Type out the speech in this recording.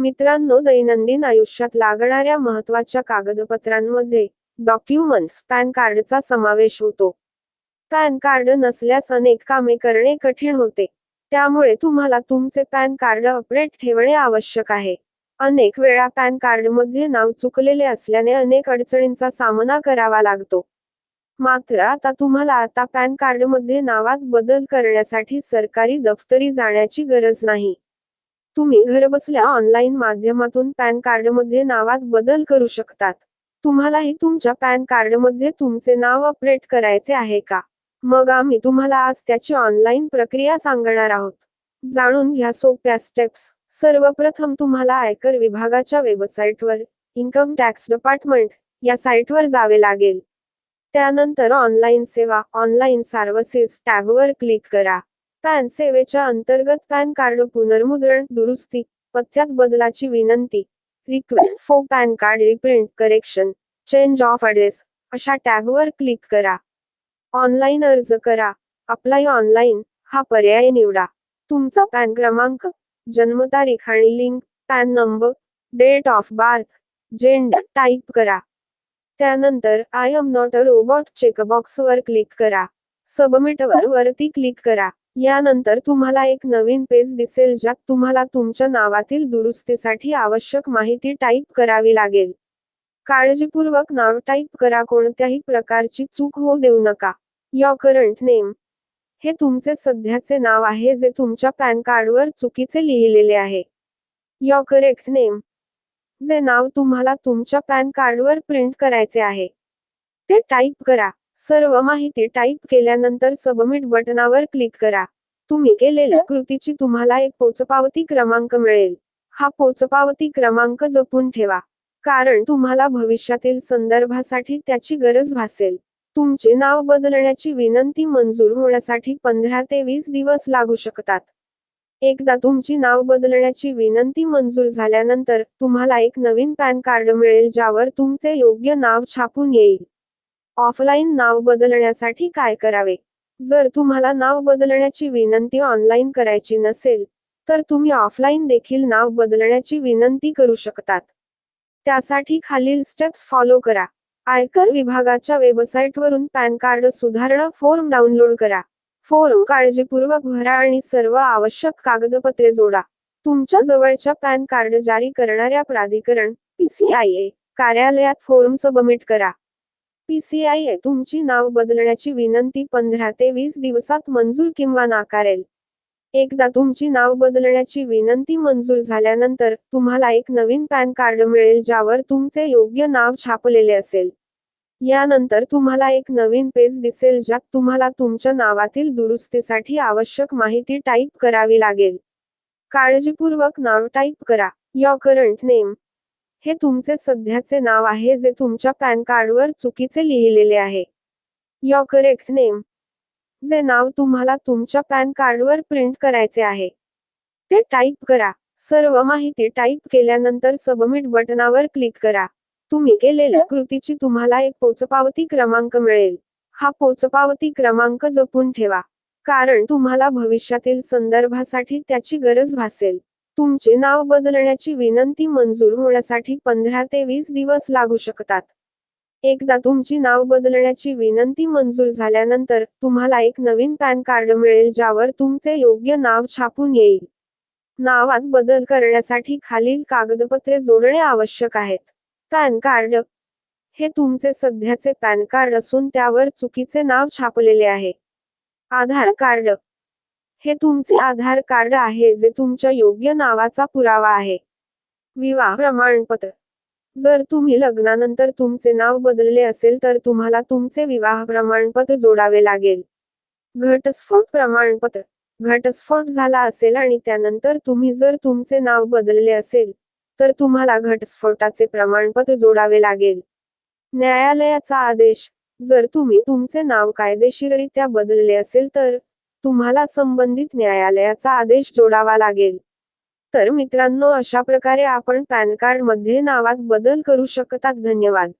मित्रांनो दैनंदिन आयुष्यात लागणाऱ्या महत्त्वाच्या कागदपत्रांमध्ये डॉक्युमेंट्स पॅन कार्डचा समावेश होतो. पॅन कार्ड नसल्यास अनेक कामे करणे कठीण होते. त्यामुळे तुम्हाला तुमचे पॅन कार्ड अपडेट ठेवणे आवश्यक आहे. अनेक वेळा पॅन कार्डमध्ये नाव चुकलेले असल्याने अनेक अडचणींचा सामना करावा लागतो. मात्र आता तुम्हाला आता पॅन कार्डमध्ये नावात बदल करण्यासाठी सरकारी दफ्तरी जाण्याची गरज नाही. तुम्ही घरबसल्या ऑनलाईन माध्यमातून पॅन कार्डमध्ये नावात बदल करू शकतात. तुम्हालाही तुमच्या पॅन कार्डमध्ये तुमचे नाव अपडेट करायचे आहे का? मग आम्ही तुम्हाला आज त्याची ऑनलाईन प्रक्रिया सांगणार आहोत. जाणून घ्या सोप्या स्टेप्स सर्वप्रथम तुम्हाला आयकर विभागाच्या वेबसाईटवर इन्कम टॅक्स डिपार्टमेंट या साईटवर जावे लागेल. त्यानंतर ऑनलाईन सेवा ऑनलाईन सर्व्हिसेस टॅबवर क्लिक करा. पॅन सेवेच्या अंतर्गत पॅन कार्ड पुनर्मुद्रण दुरुस्ती पत्त्यात बदलाची विनंती request for PAN card reprint correction change of address अशा टॅबवर क्लिक करा. ऑनलाईन अर्ज करा. अप्लाय ऑनलाईन हा पर्याय निवडा. तुमचा पॅन क्रमांक जन्मतारीख आणि link PAN number date of birth gender type करा. त्यानंतर I am not a robot चेकबॉक्सवर क्लिक करा. सबमिटवर वरती क्लिक करा. यानंतर तुम्हाला एक नवीन पेज दिसेल ज्यात तुम्हाला तुमच्या नावातील दुरुस्तीसाठी आवश्यक माहिती टाईप करावी लागेल. काळजीपूर्वक नाव टाईप करा कोणत्याही प्रकारची चूक होऊ देऊ नका. युअर करंट नेम हे तुमचे सध्याचे नाव आहे जे तुमच्या पॅन कार्डवर चुकीचे लिहिलेले आहे. युअर करेक्ट नेम जे नाव तुम्हाला तुमच्या पॅन कार्डवर प्रिंट करायचे आहे. ते टाईप करा. सर्व माहिती टाईप केल्यानंतर सबमिट बटनावर क्लिक करा. तुम्ही केलेल्या कृतीची तुम्हाला एक पोचपावती क्रमांक मिळेल. हा पोचपावती क्रमांक जपून ठेवा. कारण तुम्हाला भविष्यातील संदर्भासाठी त्याची गरज भासेल. तुमचे नाव बदलण्याची विनंती मंजूर होण्यासाठी पंधरा ते वीस दिवस लागू शकतात. एकदा तुमची नाव बदलण्याची विनंती मंजूर झाल्यानंतर तुम्हाला एक नवीन पॅन कार्ड मिळेल ज्यावर तुमचे योग्य नाव छापून येईल. ऑफलाईन नाव बदलण्यासाठी काय करावे? जर तुम्हाला नाव बदलण्याची विनंती ऑनलाईन करायची नसेल तर तुम्ही ऑफलाईन देखील नाव बदलण्याची विनंती करू शकतात. त्यासाठी खालील स्टेप्स फॉलो करा. आयकर विभागाच्या वेबसाईटवरून पॅन कार्ड सुधारणा फॉर्म डाउनलोड करा. फॉर्म काळजीपूर्वक भरा आणि सर्व आवश्यक कागदपत्रे जोडा. तुमच्या जवळच्या पॅन कार्ड जारी करणाऱ्या प्राधिकरण पीसीआयए कार्यालयात फॉर्म सबमिट करा. पीसीआय तुमची नाव बदलण्याची विनंती पंधरा ते वीस दिवसात मंजूर किंवा नाकारेल. एकदा तुमची नाव बदलण्याची विनंती मंजूर झाल्यानंतर तुम्हाला एक नवीन पॅन कार्ड मिळेल ज्यावर तुमचे योग्य नाव छापलेले असेल. यानंतर तुम्हाला एक नवीन पेज दिसेल ज्यात तुम्हाला तुमच्या नावातील दुरुस्तीसाठी आवश्यक माहिती टाईप करावी लागेल. काळजीपूर्वक नाव टाईप करा. Your current name. हे तुमचे सध्याचे नाव आहे जे तुमच्या पॅन कार्डवर चुकीचे लिहिलेले आहे. युअर करेक्ट नेम जे नाव तुम्हाला तुमच्या पॅन कार्डवर प्रिंट करायचे आहे. ते टाईप करा. सर्व माहिती टाईप केल्यानंतर सबमिट बटनावर क्लिक करा. तुम्ही केलेल्या कृतीची तुम्हाला एक पोचपावती क्रमांक मिळेल. हा पोचपावती क्रमांक जपून ठेवा. कारण तुम्हाला भविष्यातील संदर्भासाठी त्याची गरज भासेल. तुमचे नाव बदलण्याची विनंती मंजूर होण्यासाठी पंधरा ते वीस दिवस लागू शकतात. एकदा तुमची नाव बदलण्याची विनंती मंजूर झाल्यानंतर तुम्हाला एक नवीन पॅन कार्ड मिळेल ज्यावर तुमचे योग्य नाव छापून येईल. नावात बदल करण्यासाठी खालील कागदपत्रे जोडणे आवश्यक आहेत. PAN card. हे तुमचे सध्याचे पॅन कार्ड असून त्यावर चुकीचे नाव छापलेले आहे. आधार कार्ड. हे तुमचे आधार कार्ड आहे जे तुमच्या योग्य नावाचा पुरावा आहे. विवाह प्रमाणपत्र. जर तुम्ही लग्नानंतर तुमचे नाव बदलले असेल तर तुम्हाला तुमचे विवाह प्रमाणपत्र जोडावे लागेल. घटस्फोट प्रमाणपत्र. घटस्फोट झाला असेल आणि त्यानंतर तुम्ही जर तुमचे नाव बदलले असेल तर तुम्हाला घटस्फोटाचे प्रमाणपत्र जोडावे लागेल. न्यायालयाचा आदेश. जर तुम्ही तुमचे नाव कायदेशीररित्या बदलले असेल तर तुम्हाला संबंधित न्यायालयाचा आदेश जोडावा लागेल. तर मित्रांनो अशा प्रकारे आपण पॅन कार्डमध्ये नावात बदल करू शकतात. धन्यवाद.